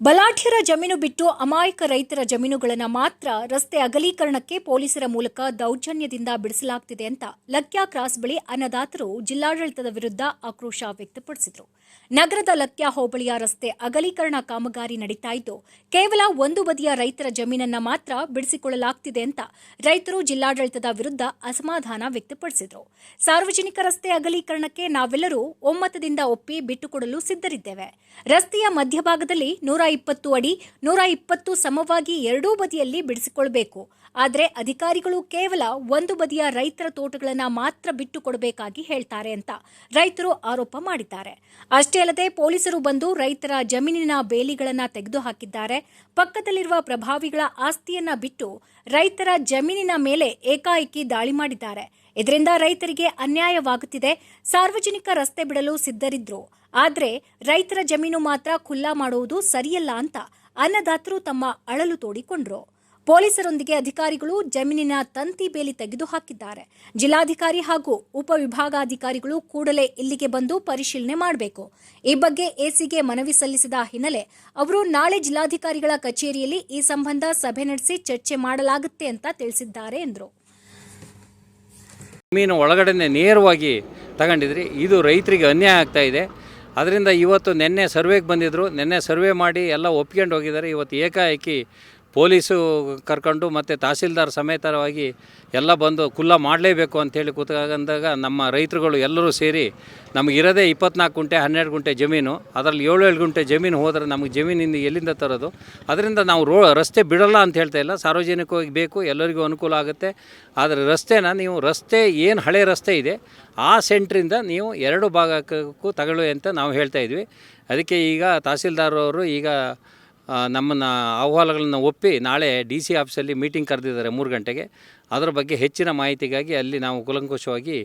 ಬಲಾಢ್ಯರ ಜಮೀನು ಬಿಟ್ಟು ಅಮಾಯಕ ರೈತರ ಜಮೀನುಗಳನ್ನು ಮಾತ್ರ ರಸ್ತೆ ಅಗಲೀಕರಣಕ್ಕೆ ಪೊಲೀಸರ ಮೂಲಕ ದೌರ್ಜನ್ಯದಿಂದ ಬಿಡಿಸಲಾಗ್ತಿದೆ ಅಂತ ಲಕ್ಯಾ ಕ್ರಾಸ್ ಬಳಿ ಅನ್ನದಾತರು ಜಿಲ್ಲಾಡಳಿತದ ವಿರುದ್ಧ ಆಕ್ರೋಶ ವ್ಯಕ್ತಪಡಿಸಿದರು. ನಗರದ ಲಕ್ಯಾ ಹೋಬಳಿಯ ರಸ್ತೆ ಅಗಲೀಕರಣ ಕಾಮಗಾರಿ ನಡೀತಾ ಇದ್ದು, ಕೇವಲ ಒಂದು ಬದಿಯ ರೈತರ ಜಮೀನನ್ನ ಮಾತ್ರ ಬಿಡಿಸಿಕೊಳ್ಳಲಾಗ್ತಿದೆ ಅಂತ ರೈತರು ಜಿಲ್ಲಾಡಳಿತದ ವಿರುದ್ಧ ಅಸಮಾಧಾನ ವ್ಯಕ್ತಪಡಿಸಿದರು. ಸಾರ್ವಜನಿಕ ರಸ್ತೆ ಅಗಲೀಕರಣಕ್ಕೆ ನಾವೆಲ್ಲರೂ ಒಮ್ಮತದಿಂದ ಒಪ್ಪಿ ಬಿಟ್ಟುಕೊಡಲು ಸಿದ್ಧರಿದ್ದೇವೆ. ರಸ್ತೆಯ ಮಧ್ಯಭಾಗದಲ್ಲಿ ನೂರ ಇಪ್ಪತ್ತು ಅಡಿ ನೂರ ಇಪ್ಪತ್ತು ಸಮವಾಗಿ ಎರಡೂ ಬದಿಯಲ್ಲಿ ಬಿಡಿಸಿಕೊಳ್ಬೇಕು. ಆದರೆ ಅಧಿಕಾರಿಗಳು ಕೇವಲ ಒಂದು ಬದಿಯ ರೈತರ ತೋಟಗಳನ್ನು ಮಾತ್ರ ಬಿಟ್ಟು ಕೊಡಬೇಕಾಗಿ ಹೇಳ್ತಾರೆ ಅಂತ ರೈತರು ಆರೋಪ ಮಾಡಿದ್ದಾರೆ. ಅಷ್ಟೇ ಅಲ್ಲದೆ ಪೊಲೀಸರು ಬಂದು ರೈತರ ಜಮೀನಿನ ಬೇಲಿಗಳನ್ನು ತೆಗೆದುಹಾಕಿದ್ದಾರೆ. ಪಕ್ಕದಲ್ಲಿರುವ ಪ್ರಭಾವಿಗಳ ಆಸ್ತಿಯನ್ನ ಬಿಟ್ಟು ರೈತರ ಜಮೀನಿನ ಮೇಲೆ ಏಕಾಏಕಿ ದಾಳಿ ಮಾಡಿದ್ದಾರೆ. ಇದರಿಂದ ರೈತರಿಗೆ ಅನ್ಯಾಯವಾಗುತ್ತಿದೆ. ಸಾರ್ವಜನಿಕ ರಸ್ತೆ ಬಿಡಲು ಸಿದ್ಧರಿದ್ರು. ಆದರೆ ರೈತರ ಜಮೀನು ಮಾತ್ರ ಖುಲ್ಲಾ ಮಾಡುವುದು ಸರಿಯಲ್ಲ ಅಂತ ಅನ್ನದಾತರು ತಮ್ಮ ಅಳಲು ತೋಡಿಕೊಂಡ್ರು. ಪೊಲೀಸರೊಂದಿಗೆ ಅಧಿಕಾರಿಗಳು ಜಮೀನಿನ ತಂತಿ ಬೇಲಿ ತೆಗೆದುಹಾಕಿದ್ದಾರೆ. ಜಿಲ್ಲಾಧಿಕಾರಿ ಹಾಗೂ ಉಪವಿಭಾಗಾಧಿಕಾರಿಗಳು ಕೂಡಲೇ ಇಲ್ಲಿಗೆ ಬಂದು ಪರಿಶೀಲನೆ ಮಾಡಬೇಕು. ಈ ಬಗ್ಗೆ ಎಸಿಗೆ ಮನವಿ ಸಲ್ಲಿಸಿದ ಹಿನ್ನೆಲೆ ಅವರು ನಾಳೆ ಜಿಲ್ಲಾಧಿಕಾರಿಗಳ ಕಚೇರಿಯಲ್ಲಿ ಈ ಸಂಬಂಧ ಸಭೆ ನಡೆಸಿ ಚರ್ಚೆ ಮಾಡಲಾಗುತ್ತೆ ಅಂತ ತಿಳಿಸಿದ್ದಾರೆ ಎಂದರು. ಒಳಗಡೆ ನೇರವಾಗಿ ತಗೊಂಡಿದ್ರಿ. ಇದು ರೈತರಿಗೆ ಅನ್ಯಾಯ ಆಗ್ತಾ ಇದೆ. ಅದರಿಂದ ಇವತ್ತು ನಿನ್ನೆ ಸರ್ವೆಗೆ ಬಂದಿದ್ದರು ನಿನ್ನೆ ಸರ್ವೆ ಮಾಡಿ ಎಲ್ಲ ಒಪ್ಕೊಂಡು ಹೋಗಿದ್ದಾರೆ. ಇವತ್ತು ಏಕಾಏಕಿ ಪೊಲೀಸು ಕರ್ಕೊಂಡು ಮತ್ತು ತಹಸೀಲ್ದಾರ್ ಸಮೇತರವಾಗಿ ಎಲ್ಲ ಬಂದು ಕುಲ್ಲ ಮಾಡಲೇಬೇಕು ಅಂತೇಳಿ ಕೂತ್ಕೊಂಡಾಗ ನಮ್ಮ ರೈತರುಗಳು ಎಲ್ಲರೂ ಸೇರಿ ನಮಗಿರೋದೇ ಇಪ್ಪತ್ನಾಲ್ಕು ಗುಂಟೆ, ಹನ್ನೆರಡು ಗುಂಟೆ ಜಮೀನು, ಅದರಲ್ಲಿ ಏಳು ಏಳು ಗುಂಟೆ ಜಮೀನು ಹೋದರೆ ನಮಗೆ ಜಮೀನಿಂದ ಎಲ್ಲಿಂದ ತರೋದು? ಅದರಿಂದ ನಾವು ರೋ ರಸ್ತೆ ಬಿಡಲ್ಲ ಅಂತ ಹೇಳ್ತಾ ಇಲ್ಲ. ಸಾರ್ವಜನಿಕವಾಗಿ ಬೇಕು, ಎಲ್ಲರಿಗೂ ಅನುಕೂಲ ಆಗುತ್ತೆ. ಆದರೆ ರಸ್ತೆನ ನೀವು ರಸ್ತೆ, ಏನು ಹಳೆ ರಸ್ತೆ ಇದೆ, ಆ ಸೆಂಟ್ರಿಂದ ನೀವು ಎರಡು ಭಾಗಕ್ಕೂ ತಗೊಳ್ಳಿ ಅಂತ ನಾವು ಹೇಳ್ತಾ ಇದ್ವಿ. ಅದಕ್ಕೆ ಈಗ ತಹಸೀಲ್ದಾರ್ ಅವರು ಈಗ ನಮ್ಮನ್ನು ಅಹವಾಲುಗಳನ್ನು ಒಪ್ಪಿ ನಾಳೆ ಡಿ ಸಿ ಆಫೀಸಲ್ಲಿ ಮೀಟಿಂಗ್ ಕರೆದಿದ್ದಾರೆ ಮೂರು ಗಂಟೆಗೆ. ಅದರ ಬಗ್ಗೆ ಹೆಚ್ಚಿನ ಮಾಹಿತಿಗಾಗಿ ಅಲ್ಲಿ ನಾವು ಕುಲಂಕುಷವಾಗಿ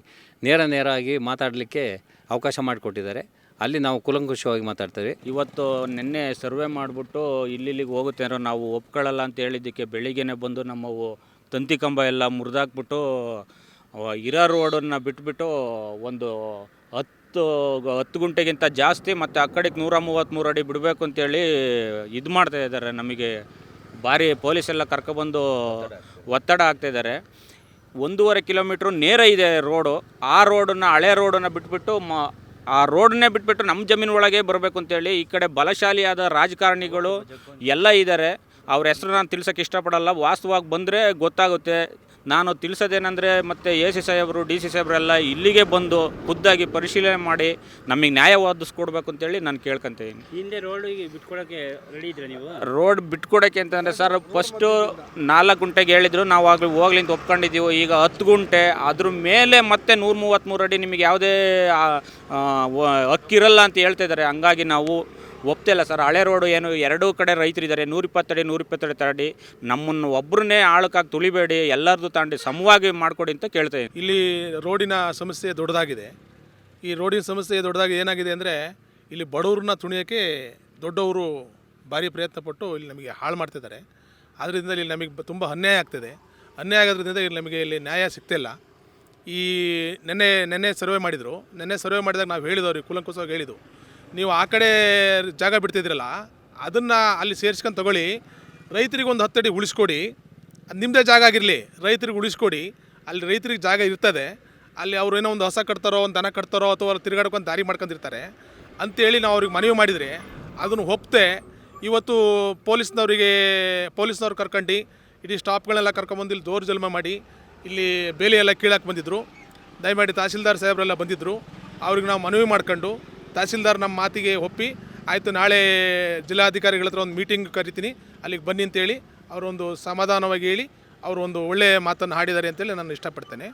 ನೇರ ನೇರವಾಗಿ ಮಾತಾಡಲಿಕ್ಕೆ ಅವಕಾಶ ಮಾಡಿಕೊಟ್ಟಿದ್ದಾರೆ. ಅಲ್ಲಿ ನಾವು ಕುಲಂಕುಷವಾಗಿ ಮಾತಾಡ್ತೇವೆ. ಇವತ್ತು ನಿನ್ನೆ ಸರ್ವೆ ಮಾಡಿಬಿಟ್ಟು ಇಲ್ಲಿಲ್ಲಿಗೆ ಹೋಗುತ್ತೆ ನಾವು ಒಪ್ಕೊಳ್ಳಲ್ಲ ಅಂತ ಹೇಳಿದ್ದಕ್ಕೆ ಬೆಳಿಗ್ಗೆನೆ ಬಂದು ನಮ್ಮ ತಂತಿ ಕಂಬ ಎಲ್ಲ ಮುರಿದಾಕ್ಬಿಟ್ಟು ಇರೋ ರೋಡನ್ನು ಬಿಟ್ಬಿಟ್ಟು ಒಂದು ಹತ್ತು ಹತ್ತು ಗುಂಟೆಗಿಂತ ಜಾಸ್ತಿ ಮತ್ತು ಆ ಕಡೆಗೆ ನೂರ ಮೂವತ್ತ್ಮೂರು ಅಡಿ ಬಿಡಬೇಕು ಅಂತೇಳಿ ಇದು ಮಾಡ್ತಾ ಇದ್ದಾರೆ ನಮಗೆ ಭಾರಿ ಪೊಲೀಸ್ ಎಲ್ಲ ಕರ್ಕೊಬಂದು ಒತ್ತಡ ಆಗ್ತಾಯಿದ್ದಾರೆ ಒಂದೂವರೆ ಕಿಲೋಮೀಟ್ರ್ ನೇರ ಇದೆ ರೋಡು. ಆ ರೋಡನ್ನು, ಹಳೆ ರೋಡನ್ನು ಬಿಟ್ಬಿಟ್ಟು ಮ, ಆ ರೋಡನ್ನೇ ಬಿಟ್ಬಿಟ್ಟು ನಮ್ಮ ಜಮೀನು ಒಳಗೆ ಬರಬೇಕು ಅಂತೇಳಿ ಈ ಕಡೆ ಬಲಶಾಲಿಯಾದ ರಾಜಕಾರಣಿಗಳು ಎಲ್ಲ ಇದ್ದಾರೆ. ಅವ್ರ ಹೆಸರು ನಾನು ತಿಳ್ಸೋಕ್ಕೆ ಇಷ್ಟಪಡಲ್ಲ. ವಾಸ್ತವವಾಗಿ ಬಂದರೆ ಗೊತ್ತಾಗುತ್ತೆ. ನಾನು ತಿಳಿಸೋದೇನೆಂದರೆ ಮತ್ತು ಎ ಸಿ ಸಾಹೇಬರು ಡಿ ಸಿ ಸಾಹೇಬರೆಲ್ಲ ಇಲ್ಲಿಗೆ ಬಂದು ಖುದ್ದಾಗಿ ಪರಿಶೀಲನೆ ಮಾಡಿ ನಮಗೆ ನ್ಯಾಯ ಒದಗಿಸ್ಕೊಡ್ಬೇಕು ಅಂತೇಳಿ ನಾನು ಕೇಳ್ಕೊತೀನಿ ಹಿಂದೆ ರೋಡಿಗೆ ಬಿಟ್ಕೊಡೋಕ್ಕೆ ರೆಡಿ ಇದ್ರೆ ನೀವು? ರೋಡ್ ಬಿಟ್ಕೊಡೋಕ್ಕೆ ಅಂತಂದರೆ ಸರ್ ಫಸ್ಟು ನಾಲ್ಕು ಗುಂಟೆಗೆ ಹೇಳಿದ್ರು ನಾವು ಆಗಲಿ ಹೋಗ್ಲಿ ಅಂತ ಒಪ್ಕೊಂಡಿದ್ದೀವಿ. ಈಗ ಹತ್ತು ಗುಂಟೆ ಅದ್ರ ಮೇಲೆ ಮತ್ತೆ ನೂರ ಮೂವತ್ತ್ಮೂರು ಅಡಿ ನಿಮಗೆ ಯಾವುದೇ ಹಕ್ಕಿರಲ್ಲ ಅಂತ ಹೇಳ್ತಾ ಇದ್ದಾರೆ. ಹಂಗಾಗಿ ನಾವು ಒಪ್ತಿಲ್ಲ ಸರ್. ಹಳೆ ರೋಡು ಏನು, ಎರಡೂ ಕಡೆ ರೈತರಿದ್ದಾರೆ ನೂರಿಪ್ಪತ್ತಡಿ ನೂರಿಪ್ಪತ್ತಡಿ ತಡಿ ನಮ್ಮನ್ನು ಒಬ್ಬರನ್ನೇ ಆಳಕ್ಕಾಗಿ ತುಳಿಬೇಡಿ ಎಲ್ಲರದು ತಾಂಡಿ ಸಮವಾಗಿ ಮಾಡಿಕೊಡಿ ಅಂತ ಕೇಳ್ತಾ ಇಲ್ಲಿ ರೋಡಿನ ಸಮಸ್ಯೆ ದೊಡ್ಡದಾಗಿದೆ. ಈ ರೋಡಿನ ಸಮಸ್ಯೆ ದೊಡ್ಡದಾಗಿ ಏನಾಗಿದೆ ಅಂದರೆ, ಇಲ್ಲಿ ಬಡವ್ರನ್ನ ತುಣಿಯೋಕ್ಕೆ ದೊಡ್ಡವರು ಭಾರಿ ಪ್ರಯತ್ನಪಟ್ಟು ಇಲ್ಲಿ ನಮಗೆ ಹಾಳು ಮಾಡ್ತಿದ್ದಾರೆ. ಆದ್ದರಿಂದ ಇಲ್ಲಿ ನಮಗೆ ತುಂಬ ಅನ್ಯಾಯ ಆಗ್ತಿದೆ. ಅನ್ಯಾಯ ಆಗೋದ್ರಿಂದ ಇಲ್ಲಿ ನಮಗೆ ಇಲ್ಲಿ ನ್ಯಾಯ ಸಿಗ್ತಿಲ್ಲ ಈ ನೆನ್ನೆ ನೆನ್ನೆ ಸರ್ವೆ ಮಾಡಿದರು. ನೆನ್ನೆ ಸರ್ವೆ ಮಾಡಿದಾಗ ನಾವು ಹೇಳಿದವ್ರಿಗೆ ಕುಲಂಕುಸವಾಗಿ ಹೇಳಿದ್ದು. ನೀವು ಆ ಕಡೆ ಜಾಗ ಬಿಡ್ತಿದ್ರಲ್ಲ, ಅದನ್ನು ಅಲ್ಲಿ ಸೇರಿಸ್ಕೊಂಡು ತಗೊಳ್ಳಿ. ರೈತರಿಗೆ ಒಂದು ಹತ್ತಡಿ ಉಳಿಸ್ಕೊಡಿ. ನಿಮ್ಮದೇ ಜಾಗ ಆಗಿರಲಿ, ರೈತರಿಗೆ ಉಳಿಸ್ಕೊಡಿ. ಅಲ್ಲಿ ರೈತರಿಗೆ ಜಾಗ ಇರ್ತದೆ. ಅಲ್ಲಿ ಅವ್ರು ಏನೋ ಒಂದು ಹೊಸ ಕಟ್ತಾರೋ, ಒಂದು ದನ ಕಟ್ತಾರೋ, ಅಥವಾ ಅವ್ರು ತಿರುಗಾಡ್ಕೊಂಡು ದಾರಿ ಮಾಡ್ಕೊಂಡಿರ್ತಾರೆ. ಅಂತೇಳಿ ನಾವು ಅವ್ರಿಗೆ ಮನವಿ ಮಾಡಿದರೆ, ಅದನ್ನು ಒಪ್ತೆ. ಇವತ್ತು ಪೊಲೀಸ್ನವರಿಗೆ, ಪೊಲೀಸ್ನವ್ರು ಕರ್ಕೊಂಡು, ಇಡೀ ಸ್ಟಾಪ್ಗಳನ್ನೆಲ್ಲ ಕರ್ಕೊಂಬಂದು ಇಲ್ಲಿ ದೋರ್ ಜಲ್ಮ ಮಾಡಿ, ಇಲ್ಲಿ ಬೇಲಿ ಎಲ್ಲ ಕೀಳಕ್ಕೆ ಬಂದಿದ್ದರು ದಯಮಾಡಿ ತಹಸೀಲ್ದಾರ್ ಸಾಹೇಬರೆಲ್ಲ ಬಂದಿದ್ದರು ಅವ್ರಿಗೆ ನಾವು ಮನವಿ ಮಾಡ್ಕೊಂಡು ತಹಸೀಲ್ದಾರ್ ನಮ್ಮ ಮಾತಿಗೆ ಒಪ್ಪಿ, ಆಯಿತು, ನಾಳೆ ಜಿಲ್ಲಾಧಿಕಾರಿಗಳ ಹತ್ರ ಒಂದು ಮೀಟಿಂಗ್ ಕರಿತೀನಿ. ಅಲ್ಲಿಗೆ ಬನ್ನಿ ಅಂತೇಳಿ ಅವರೊಂದು ಸಮಾಧಾನವಾಗಿ ಹೇಳಿ ಅವರು ಒಂದು ಒಳ್ಳೆಯ ಮಾತನ್ನು ಹಾಡಿದ್ದಾರೆ ಅಂತೇಳಿ ನಾನು ಇಷ್ಟಪಡ್ತೇನೆ.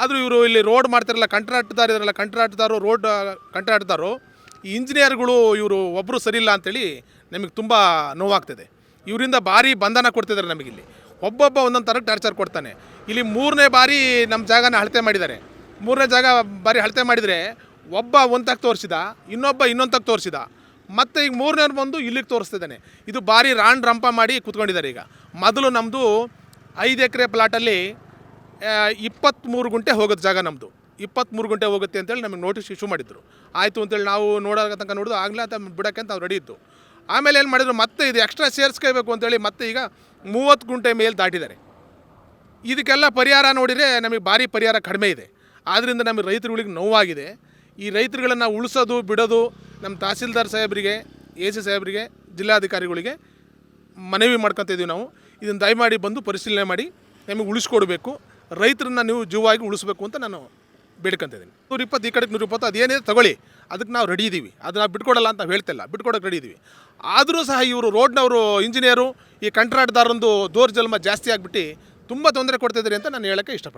ಆದರೂ ಇವರು ಇಲ್ಲಿ ರೋಡ್ ಮಾಡ್ತಾರಲ್ಲ ಕಂಟ್ರಾಕ್ಟ್ದಾರ ಇದಾರಲ್ಲ ಕಂಟ್ರಾಕ್ಟ್ದಾರು ರೋಡ್ ಕಂಟ್ರಾಕ್ಟ್ದಾರು ಈ ಇಂಜಿನಿಯರ್ಗಳು ಇವರು ಒಬ್ಬರು ಸರಿಯಿಲ್ಲ ಅಂತೇಳಿ ನಮಗೆ ತುಂಬ ನೋವಾಗ್ತದೆ. ಇವರಿಂದ ಭಾರಿ ಬಂಧನ ಕೊಡ್ತಿದ್ದಾರೆ ನಮಗಿಲ್ಲಿ ಒಬ್ಬೊಬ್ಬ ಒಂದೊಂದು ಥರ ಟಾರ್ಚರ್ ಕೊಡ್ತಾನೆ. ಇಲ್ಲಿ ಮೂರನೇ ಬಾರಿ ನಮ್ಮ ಜಾಗನ ಅಳತೆ ಮಾಡಿದ್ದಾರೆ. ಮೂರನೇ ಜಾಗ ಬಾರಿ ಅಳತೆ ಮಾಡಿದರೆ ಒಬ್ಬ ಒಂದಾಗ ತೋರಿಸಿದ, ಇನ್ನೊಬ್ಬ ಇನ್ನೊಂದಾಗ ತೋರಿಸಿದ. ಮತ್ತು ಈಗ ಮೂರನೇವ್ರು ಬಂದು ಇಲ್ಲಿಗೆ ತೋರಿಸ್ತಿದ್ದಾನೆ. ಇದು ಭಾರಿ ರಾಂಡ್ ರಂಪ ಮಾಡಿ ಕೂತ್ಕೊಂಡಿದ್ದಾರೆ ಈಗ. ಮೊದಲು ನಮ್ಮದು ಐದು ಎಕರೆ ಪ್ಲಾಟಲ್ಲಿ ಇಪ್ಪತ್ತ್ಮೂರು ಗುಂಟೆ ಹೋಗೋದು ಜಾಗ ನಮ್ಮದು ಇಪ್ಪತ್ತ್ಮೂರು ಗಂಟೆ ಹೋಗುತ್ತೆ ಅಂತೇಳಿ ನಮಗೆ ನೋಟಿಸ್ ಇಶ್ಯೂ ಮಾಡಿದ್ರು. ಆಯಿತು ಅಂತೇಳಿ ನಾವು ನೋಡೋ ತನಕ ನೋಡಿದ್ರು ಆಗಲೇ ಅಂತ ಬಿಡೋಕ್ಕೆ ಅಂತ ಅವ್ರು ರೆಡಿ ಇತ್ತು ಆಮೇಲೆ ಏನು ಮಾಡಿದ್ರು, ಮತ್ತೆ ಇದು ಎಕ್ಸ್ಟ್ರಾ ಸೇರಿಸ್ಕೋಬೇಕು ಅಂತೇಳಿ ಮತ್ತೆ ಈಗ ಮೂವತ್ತು ಗುಂಟೆ ಮೇಲೆ ದಾಟಿದ್ದಾರೆ. ಇದಕ್ಕೆಲ್ಲ ಪರಿಹಾರ ನೋಡಿದರೆ ನಮಗೆ ಭಾರಿ ಪರಿಹಾರ ಕಡಿಮೆ ಇದೆ. ಆದ್ದರಿಂದ ನಮಗೆ ರೈತರುಗಳಿಗೆ ನೋವಾಗಿದೆ. ಈ ರೈತರುಗಳನ್ನು ಉಳಿಸೋದು, ಬಿಡೋದು ನಮ್ಮ ತಹಸೀಲ್ದಾರ್ ಸಾಹೇಬರಿಗೆ, ಎ ಸಿ ಸಾಹೇಬರಿಗೆ, ಜಿಲ್ಲಾಧಿಕಾರಿಗಳಿಗೆ ಮನವಿ ಮಾಡ್ಕೊತಿದ್ದೀವಿ ನಾವು. ಇದನ್ನು ದಯಮಾಡಿ ಬಂದು ಪರಿಶೀಲನೆ ಮಾಡಿ, ನಮಗೆ ಉಳಿಸ್ಕೊಡ್ಬೇಕು. ರೈತರನ್ನ ನೀವು ಜೀವವಾಗಿ ಉಳಿಸ್ಬೇಕು ಅಂತ ನಾನು ಬೇಡ್ಕೊತಿದ್ದೀನಿ ನೂರ ಇಪ್ಪತ್ತು ಈ ಕಡೆಗೆ ನೂರ ಇಪ್ಪತ್ತು ಅದೇನಿದೆ ತಗೊಳ್ಳಿ. ಅದಕ್ಕೆ ನಾವು ರೆಡಿ ಇದ್ದೀವಿ ಅದು ನಾವು ಬಿಟ್ಕೊಡಲ್ಲ ಅಂತ ಹೇಳ್ತಿಲ್ಲ ಬಿಟ್ಕೊಡೋಕೆ ರೆಡಿ ಇದ್ದೀವಿ ಆದರೂ ಸಹ ಇವರು ರೋಡ್ನವರು ಇಂಜಿನಿಯರು ಈ ಕಂಟ್ರಾಟ್ದಾರೊಂದು ದೋರ್ಜಲ್ಮ ಜಾಸ್ತಿ ಆಗಿಬಿಟ್ಟು ತುಂಬ ತೊಂದರೆ ಕೊಡ್ತಿದ್ದಾರೆ ಅಂತ ನಾನು ಹೇಳೋಕ್ಕೆ ಇಷ್ಟಪಡ್ತೀನಿ.